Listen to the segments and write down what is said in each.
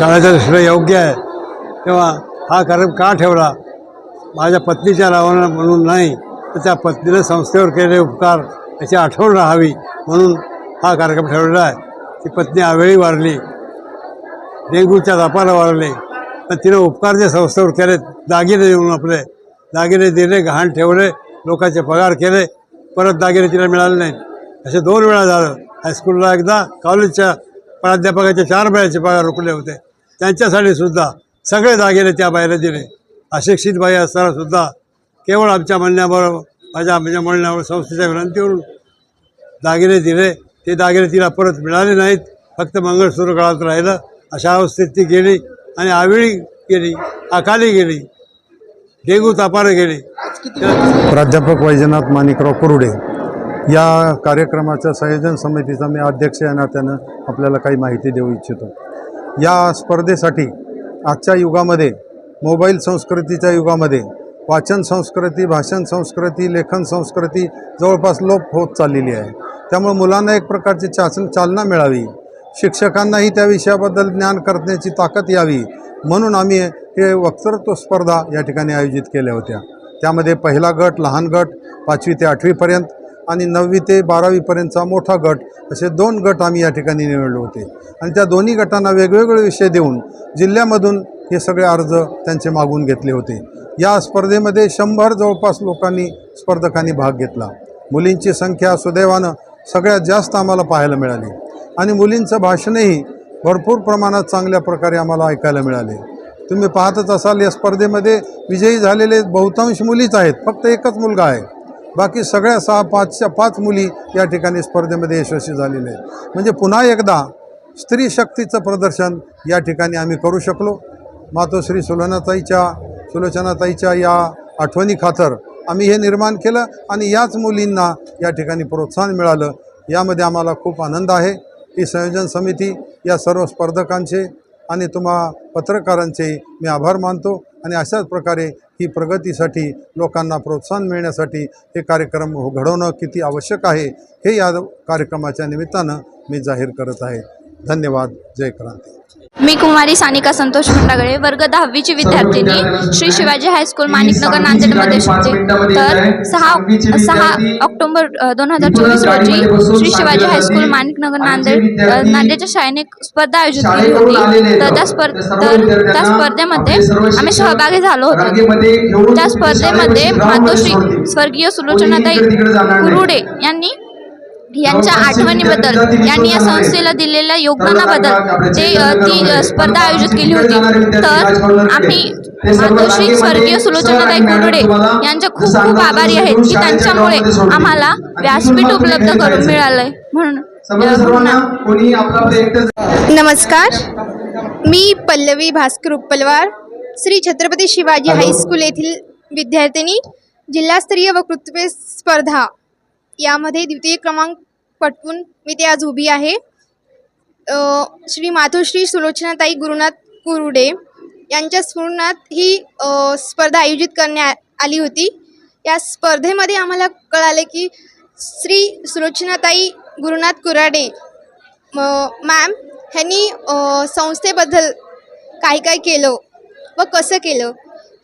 शाळेच्या दृष्टीने योग्य आहे. तेव्हा हा कार्यक्रम का ठेवला? माझ्या पत्नीच्या नावानं म्हणून नाही तर त्या पत्नीनं संस्थेवर केलेले उपकार याची आठवण राहावी म्हणून हा कार्यक्रम ठेवलेला आहे. ती पत्नी आवेळी वारली. डेंग्यूच्या दापाला वारली. पण तिनं उपकार जे संस्थेवर केले दागिने देऊन आपले दागिने दिले गहाण ठेवले लोकांचे पगार केले परत दागिने तिला मिळाले नाहीत. असे दोन वेळा झालं. हायस्कूलला एकदा कॉलेजच्या प्राध्यापकाचे चार वेळाचे पगार रोखले होते. त्यांच्यासाठी सुद्धा सगळे दागिने त्या बाईला दिले. अशिक्षित बाई असताना सुद्धा केवळ आमच्या म्हणण्यावर माझ्या आमच्या म्हणण्यावर संस्थेच्या विनंतीवरून दागिने दिले. ते दागिने तिला परत मिळाले नाहीत. फक्त मंगळसूत्र गळात राहिलं. अशा अवस्थेत ती गेली आणि आवेळी गेली अकाली गेली डेंगू तापानं गेली. प्राध्यापक वैजनाथ माणिकराव कुरुडे या कार्यक्रमाच्या संयोजन समितीचा मी अध्यक्ष या नात्यानं आपल्याला काही माहिती देऊ इच्छितो. या स्पर्धेसाठी आजच्या युगामध्ये मोबाईल संस्कृतीच्या युगामध्ये वाचन संस्कृती भाषण संस्कृती लेखन संस्कृती जवळपास लोप होत चाललेली आहे. त्यामुळे मुलांना एक प्रकारची चाचण चालना मिळावी. शिक्षकांनाही त्या विषयाबद्दल ज्ञान करण्याची ताकद यावी. म्हणून आम्ही हे वक्तृत्व स्पर्धा या ठिकाणी आयोजित केल्या होत्या. त्यामध्ये पहिला गट लहान गट पाचवी ते आठवीपर्यंत आणि नववी ते बारावीपर्यंतचा मोठा गट असे दोन गट आम्ही या ठिकाणी निवडले होते. आणि त्या दोन्ही गटांना वेगवेगळे विषय देऊन जिल्ह्यामधून हे सगळे अर्ज त्यांचे मागून घेतले होते. या स्पर्धेमध्ये शंभर जवळपास लोकांनी स्पर्धकांनी भाग घेतला. मुलींची संख्या सुदैवानं सगळ्यात जास्त आम्हाला पाहायला मिळाली. आणि मुलींचं भाषणही भरपूर प्रमाणात चांगल्या प्रकारे आम्हाला ऐकायला मिळाले. तुम्ही पाहतच असाल या स्पर्धेमध्ये विजयी झालेले बहुतांश मुलीच आहेत. फक्त एकच मुलगा आहे. बाकी सगळ्या सहा पाचच्या पाच मुली या ठिकाणी स्पर्धेमध्ये यशस्वी झालेले आहेत. म्हणजे पुन्हा एकदा स्त्री शक्तीचं प्रदर्शन या ठिकाणी आम्ही करू शकलो. मातोश्री सुलोनाताईच्या सुलोचनाताईच्या या आठवणी खातर आम्ही हे निर्माण केलं आणि याच मुलींना या ठिकाणी प्रोत्साहन मिळालं. यामध्ये आम्हाला खूप आनंद आहे. ही संयोजन समिती या सर्व स्पर्धकांचे आणि तुम्हा पत्रकारांचे मी आभार मानतो आणि अशाच प्रकारे ही प्रगतीसाठी लोकांना प्रोत्साहन मिळण्यासाठी हे कार्यक्रम घडवणं किती आवश्यक आहे हे या कार्यक्रमाच्या निमित्तानं मी जाहीर करत आहे. धन्यवाद. जय क्रांती. मी कुमारी सानिका संतोष खंडागळे वर्ग दहावीची विद्यार्थिनी. श्री शिवाजी हायस्कूल माणिकनगर नांदेडमध्ये शिकते. तर सहा सहा ऑक्टोबर दोन हजार चोवीस रोजी श्री शिवाजी हायस्कूल माणिकनगर नांदेड नांदेडच्या शाळेने स्पर्धा आयोजित केली होती. तर त्या स्पर्ध तर त्या स्पर्धेमध्ये आम्ही सहभागी झालो होतो. त्या स्पर्धेमध्ये मातोश्री स्वर्गीय सुलोचनाताई कुरुडे यांनी यांच्या आठवणीबद्दल यांनी या संस्थेला दिलेल्या योगदानाबद्दल ते अ, ती स्पर्धा आयोजित केली होती. तर आम्ही मातोश्री स्वर्गीय सुलोचनाताई कुरुडे यांच्या खूप खूप आभारी आहेत की त्यांच्यामुळे आम्हाला व्यासपीठ उपलब्ध करून मिळालंय म्हणून. नमस्कार. मी पल्लवी भास्कर उपलवार श्री छत्रपती शिवाजी हायस्कूल येथील विद्यार्थिनी जिल्हास्तरीय वक्तृत्व स्पर्धा. यामध्ये द्वितीय क्रमांक पटवून मी ते आज उभी आहे. श्री मातोश्री सुलोचनाताई गुरुनाथ कुरुडे यांच्या स्मरणात ही स्पर्धा आयोजित करण्यात आली होती. या स्पर्धेमध्ये आम्हाला कळाले की श्री सुलोचनाताई गुरुनाथ कुराडे मॅम ह्यांनी संस्थेबद्दल काय काय केलं व कसं केलं?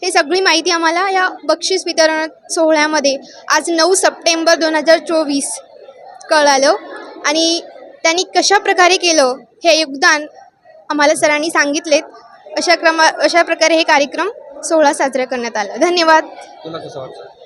हे सगळी माहिती आम्हाला या बक्षीस वितरण सोहळ्यामध्ये आज नऊ सप्टेंबर दोन हजार चोवीस कळालं. आणि त्यांनी कशा प्रकारे केलं हे योगदान आम्हाला सरांनी सांगितलेत. अशा क्रमा अशा प्रकारे हे कार्यक्रम सोहळा साजरा करण्यात आला. धन्यवाद. तुला कसं वाटतं?